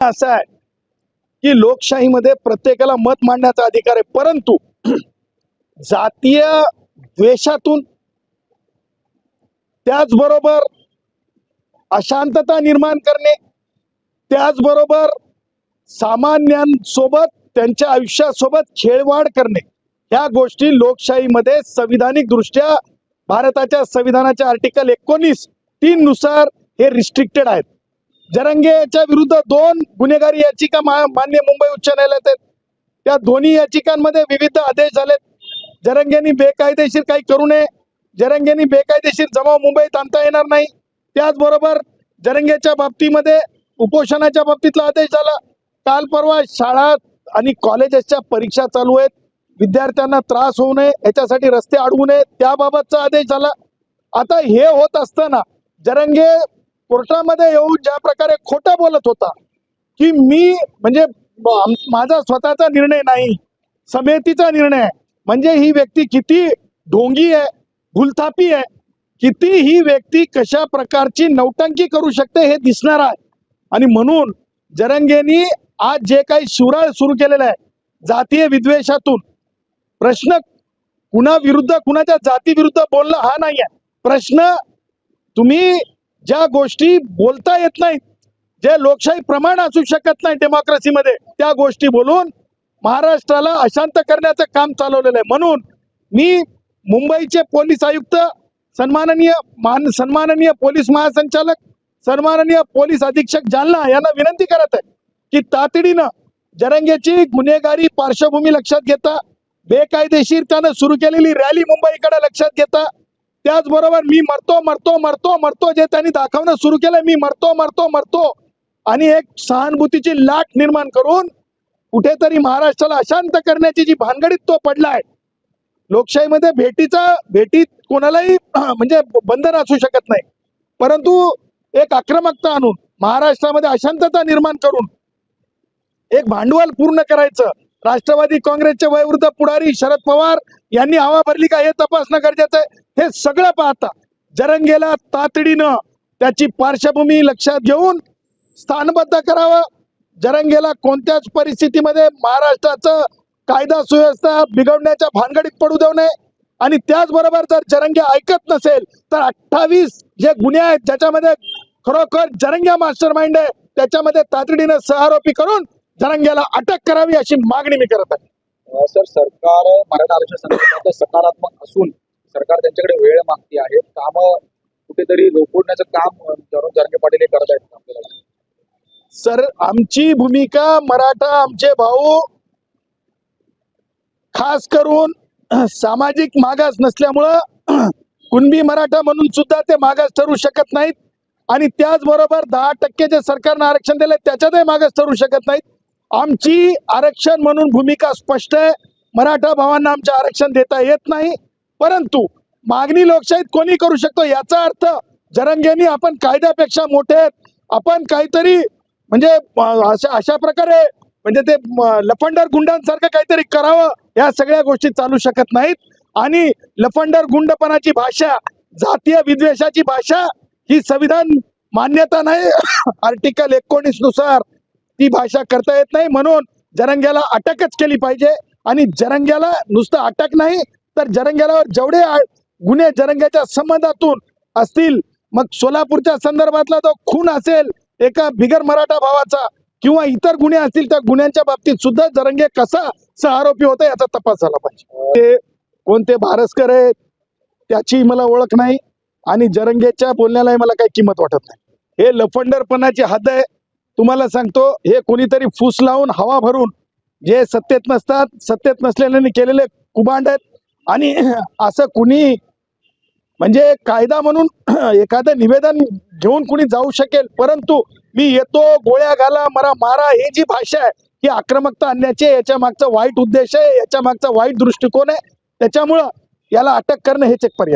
असं आहे की लोकशाहीमध्ये प्रत्येकाला मत मांडण्याचा अधिकार आहे परंतु जातीय द्वेषातून त्याचबरोबर अशांतता निर्माण करणे त्याचबरोबर सामान्यांसोबत त्यांच्या आयुष्यासोबत खेळवाड करणे ह्या गोष्टी लोकशाहीमध्ये संविधानिक दृष्ट्या भारताच्या संविधानाच्या आर्टिकल एकोणीस तीन नुसार हे रिस्ट्रिक्टेड आहेत. जरंगेच्या विरुद्ध दोन गुन्हेगारी याचिका मान्य मुंबई उच्च न्यायालयात आहेत. त्या दोन्ही याचिकांमध्ये विविध आदेश झालेत. जरंगेनी बेकायदेशीर काही करू नये. जरंगेनी बेकायदेशीर जमाव मुंबईत आणता येणार नाही. त्याचबरोबर जरंगेच्या बाबतीमध्ये उपोषणाच्या बाबतीतला आदेश झाला. काल परवा शाळा आणि कॉलेजेसच्या परीक्षा चालू आहेत. विद्यार्थ्यांना त्रास होऊ नये. याच्यासाठी रस्ते अडवू नये. त्याबाबतचा आदेश झाला. आता हे होत असताना जरंगे कोर्टामध्ये येऊन ज्या प्रकारे खोटं बोलत होता की मी म्हणजे माझा स्वतःचा निर्णय नाही समितीचा निर्णय म्हणजे ही व्यक्ती किती ढोंगी आहे भूलथापी आहे किती ही व्यक्ती कशा प्रकारची नौटंकी करू शकते हे दिसणार आहे. आणि म्हणून जरंगेनी आज जे काही शिवराळ सुरू केलेलं आहे जातीय विद्वेषातून प्रश्न कुणाविरुद्ध कुणाच्या जातीविरुद्ध बोलणं हा नाही आहे प्रश्न तुम्ही ज्या गोष्टी बोलता येत नाहीत जे लोकशाही प्रमाण असू शकत नाही डेमोक्रेसीमध्ये त्या गोष्टी बोलून महाराष्ट्राला अशांत करण्याचं काम चालवलेलं आहे. म्हणून मी मुंबईचे पोलीस आयुक्त सन्माननीय मान सन्माननीय पोलीस महासंचालक सन्माननीय पोलीस अधीक्षक जालना यांना विनंती करत आहे की तातडीनं जरंगेची गुन्हेगारी पार्श्वभूमी लक्षात घेता बेकायदेशीर त्यानं सुरू केलेली रॅली मुंबईकडे लक्षात घेता त्याचबरोबर मी मरतो मरतो मरतो मरतो जे त्यांनी दाखवणं सुरू केलं मी मरतो मरतो मरतो. आणि एक सहानुभूतीची लाट निर्माण करून कुठेतरी महाराष्ट्राला अशांत करण्याची जी भानगडीत तो पडलाय लोकशाहीमध्ये भेटीचा भेटीत कोणालाही म्हणजे बंधन असू शकत नाही. परंतु एक आक्रमकता आणून महाराष्ट्रामध्ये अशांतता निर्माण करून एक भांडवल पूर्ण करायचं. राष्ट्रवादी काँग्रेसचे वयोवृद्ध पुढारी शरद पवार यांनी हवा भरली का हे तपासणं गरजेचं आहे. हे सगळं पाहता जरंगेला तातडीनं त्याची पार्श्वभूमी लक्षात घेऊन स्थानबद्ध करावं. जरंगेला कोणत्याच परिस्थितीमध्ये महाराष्ट्राचं कायदा सुव्यवस्था बिघडण्याच्या भानगडीत पडू देऊ नये. आणि त्याचबरोबर जर जरंगे ऐकत नसेल तर अठ्ठावीस जे गुन्हे आहेत ज्याच्यामध्ये खरोखर जरंग्या मास्टर माइंड आहे त्याच्यामध्ये तातडीनं सहारोपी करून जरंग्याला अटक करावी अशी मागणी मी करत आहे. सर सरकार मराठा आरक्षण सकारात्मक असून सरकार त्यांच्याकडे वेळ मागती आहे. काम कुठेतरी रोखण्याचं काम अ, जरंगे पाटील हे करत आहेत आपल्याला. सर आमची भूमिका मराठा आमचे भाऊ खास करून सामाजिक मागास नसल्यामुळं कुणबी मराठा म्हणून सुद्धा ते मागास ठरू शकत नाहीत. आणि त्याचबरोबर दहा टक्के जे सरकारनं आरक्षण दिलंय त्याच्यातही मागास ठरू शकत नाहीत. आमची आरक्षण म्हणून भूमिका स्पष्ट आहे. मराठा भावांना आमचे आरक्षण देता येत नाही. परंतु मागणी लोकशाहीत कोणी करू शकतो याचा अर्थ जरंगेनी आपण कायद्यापेक्षा मोठे आहेत. आपण काहीतरी म्हणजे अशा अशा प्रकारे म्हणजे ते लफंडर गुंडांसारखं काहीतरी करावं या सगळ्या गोष्टी चालू शकत नाहीत. आणि लफंडर गुंडपणाची भाषा जातीय विद्वेषाची भाषा ही संविधान मान्यता नाही. आर्टिकल एकोणीसनुसार ती भाषा करता येत नाही. म्हणून जरंग्याला अटकच केली पाहिजे. आणि जरंग्याला नुसतं अटक नाही तर जरंग्याला जेवढे गुन्हे जरंग्याच्या संबंधातून असतील मग सोलापूरच्या संदर्भातला तो खून असेल एका बिगर मराठा भावाचा किंवा इतर गुन्हे असतील त्या गुन्ह्यांच्या बाबतीत सुद्धा जरंगे कसा सहआरोपी होता याचा तपास झाला पाहिजे. ते कोणते भारसकर आहेत त्याची मला ओळख नाही आणि जरंगेच्या बोलण्यालाही मला काही किंमत वाटत नाही. हे लफंडरपणाची हद आहे. तुम्हाला सांगतो हे कोणीतरी फूस लावून हवा भरून जे सत्तेत नसतात सत्तेत नसलेल्यांनी केलेले कुभांड आहेत आणि असं कुणी म्हणजे कायदा म्हणून एखादं निवेदन घेऊन कुणी जाऊ शकेल परंतु मी येतो गोळ्या घाला मरा मारा ही जी भाषा आहे ही आक्रमकता आणण्याची आहे. याच्या मागचा वाईट उद्देश आहे याच्या मागचा वाईट दृष्टिकोन आहे त्याच्यामुळं याला अटक करणं हेच एक पर्याय